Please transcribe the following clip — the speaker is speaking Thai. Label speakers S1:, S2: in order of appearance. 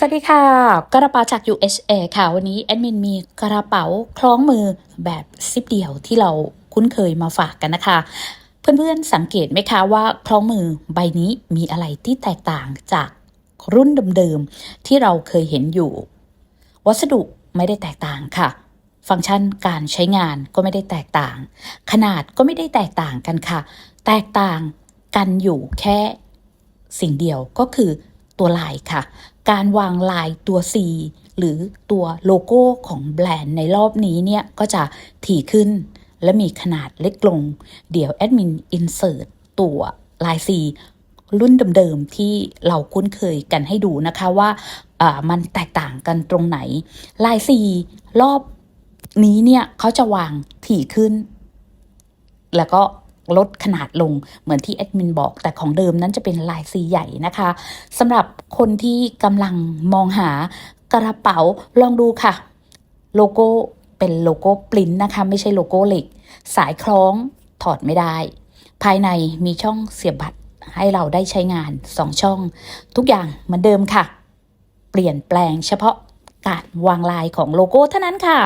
S1: สวัสดีค่ะ กระเป๋าจาก USA ค่ะ วันนี้แอดมินมีกระเป๋าคล้องมือแบบซิปเดี่ยวที่เราคุ้นเคยมาฝากกันนะคะ เพื่อนๆสังเกตไหมคะว่าคล้องมือใบนี้มีอะไรที่แตกต่างจากรุ่นเดิมๆที่เราเคยเห็นอยู่ วัสดุไม่ได้แตกต่างค่ะ ฟังก์ชันการใช้งานก็ไม่ได้แตกต่าง ขนาดก็ไม่ได้แตกต่างกันค่ะ แตกต่างกันอยู่แค่สิ่งเดียวก็คือ ตัวลายค่ะ การวางลายตัว C หรือตัวโลโก้ของแบรนด์ในรอบนี้เนี่ย ก็จะถี่ขึ้น และมีขนาดเล็กลง เดี๋ยวแอดมินอินเสิร์ตตัวลาย C รุ่นเดิมๆที่เราคุ้นเคยกันให้ดูนะคะว่ามันแตกต่างกันตรงไหน ลาย C รอบนี้เนี่ยเขาจะวางถี่ขึ้น แล้วก็ ลดขนาดลงเหมือนที่แอดมินบอก แต่ของเดิมนั้นจะเป็นลายสีใหญ่นะคะสำหรับคนที่กำลังมองหากระเป๋าลองดูค่ะ โลโก้เป็นโลโก้ปริ้นนะคะ ไม่ใช่โลโก้เหล็ก สายคล้องถอดไม่ได้ ภายในมีช่องเสียบบัตรให้เราได้ใช้งาน 2 ช่อง ทุกอย่างเหมือนเดิมค่ะ เปลี่ยนแปลงเฉพาะการวางลายของโลโก้เท่านั้นค่ะ